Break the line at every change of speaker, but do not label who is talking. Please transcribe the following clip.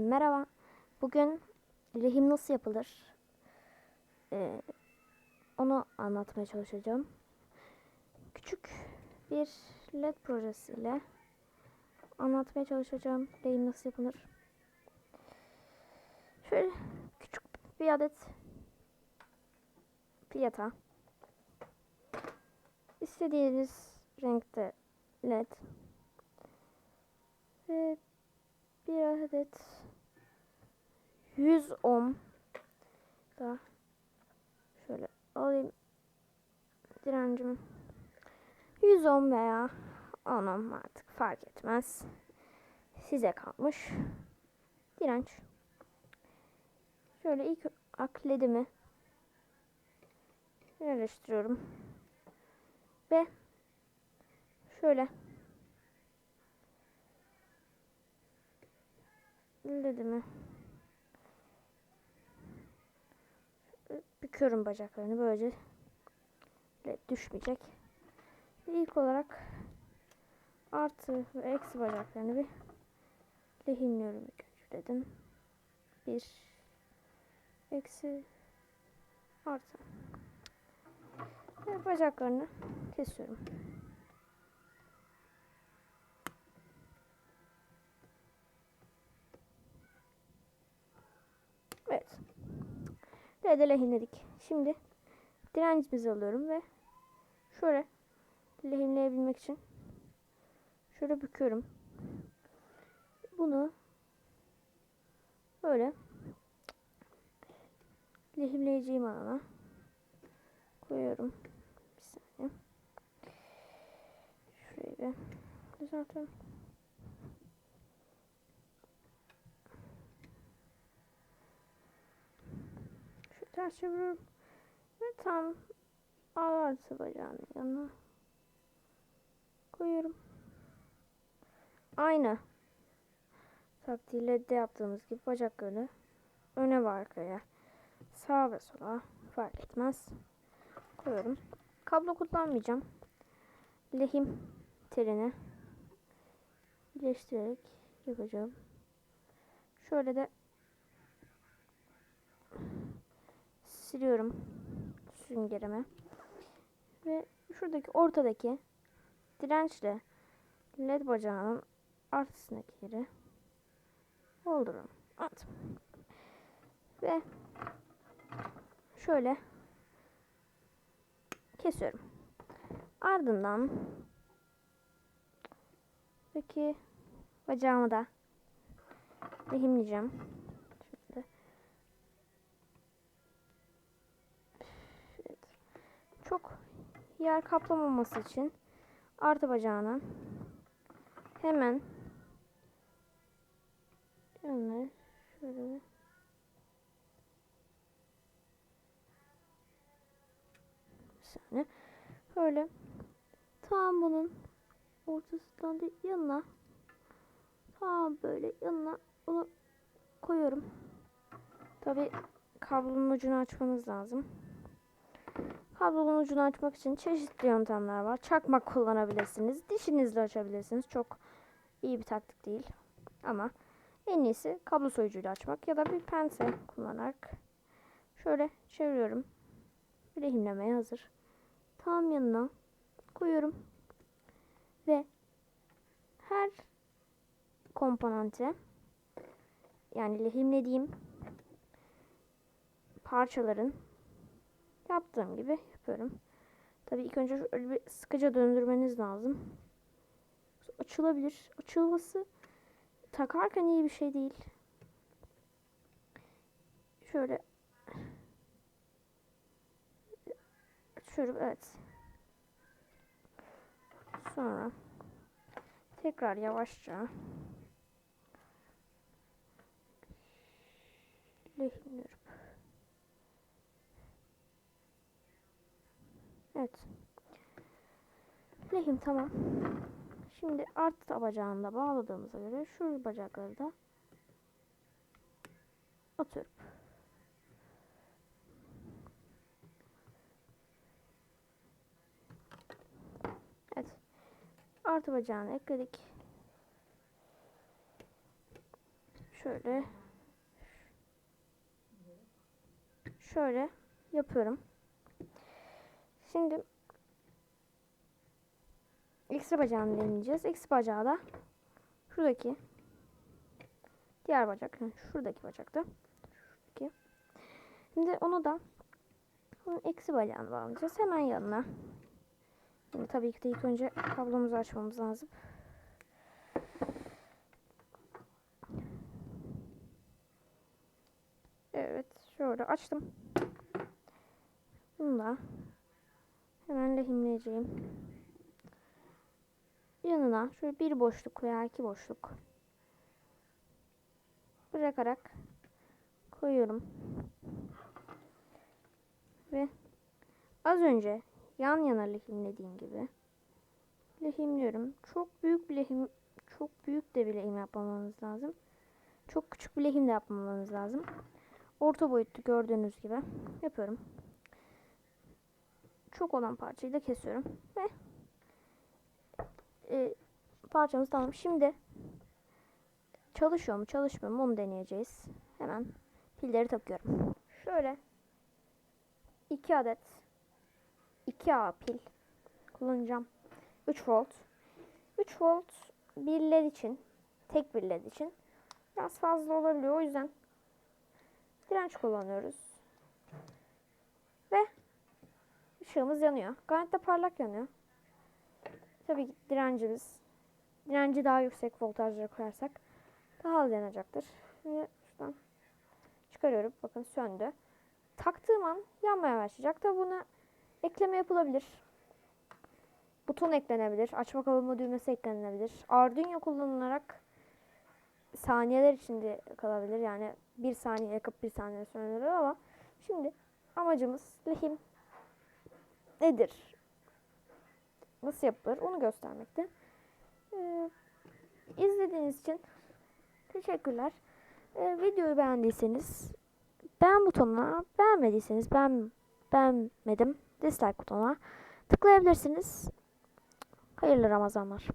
merhaba. Bugün lehim nasıl yapılır? Ee, onu anlatmaya çalışacağım. Küçük bir LED projesiyle anlatmaya çalışacağım lehim nasıl yapılır. Şöyle küçük bir adet piyata. İstediğiniz renkte LED ve bir adet 100 ohm da şöyle alayım direncimi 100 ohm veya 10 ohm artık fark etmez. Size kalmış direnç. Şöyle ilk akledimi yerleştiriyorum. Ve şöyle ledimi büküyorum bacaklarını böylece düşmeyecek. İlk olarak artı ve eksi bacaklarını bir lehimliyorum ilk önce dedim. Bir eksi artı. Ve bacaklarını kesiyorum. Evet. L'de lehimledik. Şimdi direncimizi alıyorum ve şöyle lehimleyebilmek için şöyle büküyorum. Bunu böyle lehimleyeceğim alana koyuyorum. Bir saniye. Şurayı bir düzeltelim. Şu ters çeviriyorum. Ve tam ağırsı bacağının yanına koyuyorum. Aynı taktiğiyle de yaptığımız gibi bacaklarını öne ve arkaya sağa ve sola fark etmez koyuyorum. Kablo kullanmayacağım. Lehim terini birleştirerek yapacağım. Şöyle de siliyorum süngerimi. Ve şuradaki ortadaki dirençle led bacağının artısındaki yeri dolduruyorum. At. Ve şöyle kesiyorum. Ardından peki bacağımı da lehimleyeceğim. Çok yer kaplamaması için artı bacağına hemen şöyle bir saniye böyle tam bunun ortasından değil yanına tam böyle yanına bunu koyuyorum. Tabi kablonun ucunu açmanız lazım. Kablonun ucunu açmak için çeşitli yöntemler var. Çakmak kullanabilirsiniz. Dişinizle açabilirsiniz. Çok iyi bir taktik değil. Ama en iyisi kablo soyucuyla açmak ya da bir pense kullanarak şöyle çeviriyorum. Lehimlemeye hazır. Tam yanına koyuyorum. Ve her komponente yani lehimlediğim parçaların yaptığım gibi yapıyorum. Tabii ilk önce şöyle bir sıkıca döndürmeniz lazım. Açılabilir. Açılması takarken iyi bir şey değil. Şöyle açıyorum. Evet. Sonra tekrar yavaşça lehimliyorum. Evet. Lehim tamam. Şimdi artı bacağını da bağladığımıza göre şu bacakları da atıyorum. Evet. Artı bacağını ekledik. şöyle şöyle yapıyorum. Şimdi ekstra bacağını deneyeceğiz. Ekstra bacağı da şuradaki diğer bacak. Şuradaki bacakta. Şuradaki. Şimdi onu da bunun eksi bacağını bağlayacağız. Hemen yanına. Şimdi tabii ki de ilk önce kablomuzu açmamız lazım. Evet. Şöyle açtım. Bunu da hemen lehimleyeceğim. Yanına şöyle bir boşluk veya iki boşluk bırakarak koyuyorum. Ve az önce yan yana lehimlediğim gibi lehimliyorum. Çok büyük bir lehim, çok büyük de bir lehim yapmamanız lazım. Çok küçük bir lehim de yapmamanız lazım. Orta boyutlu gördüğünüz gibi yapıyorum. Çok olan parçayı da kesiyorum ve e, parçamız tamam. Şimdi çalışıyor mu çalışmıyor mu onu deneyeceğiz. Hemen pilleri takıyorum. Şöyle 2 adet 2A pil kullanacağım. 3 volt. 3 volt bir led için tek bir led için biraz fazla olabiliyor. O yüzden direnç kullanıyoruz. Ve ışığımız yanıyor. Gayet de parlak yanıyor. Tabii ki direncimiz direnci daha yüksek voltajlara koyarsak daha az yanacaktır. Şimdi şuradan çıkarıyorum. Bakın söndü. Taktığım an yanmaya başlayacak. Tabi buna ekleme yapılabilir. Buton eklenebilir. Açma kapama düğmesi eklenebilir. Arduino kullanılarak saniyeler içinde kalabilir. Yani bir saniye yakıp bir saniye sönülür ama şimdi amacımız lehim nedir? Nasıl yapılır? Onu göstermekte. Ee, izlediğiniz için teşekkürler. Ee, videoyu beğendiyseniz beğen butonuna, beğenmediyseniz ben beğenmedim dislike butonuna tıklayabilirsiniz. Hayırlı Ramazanlar.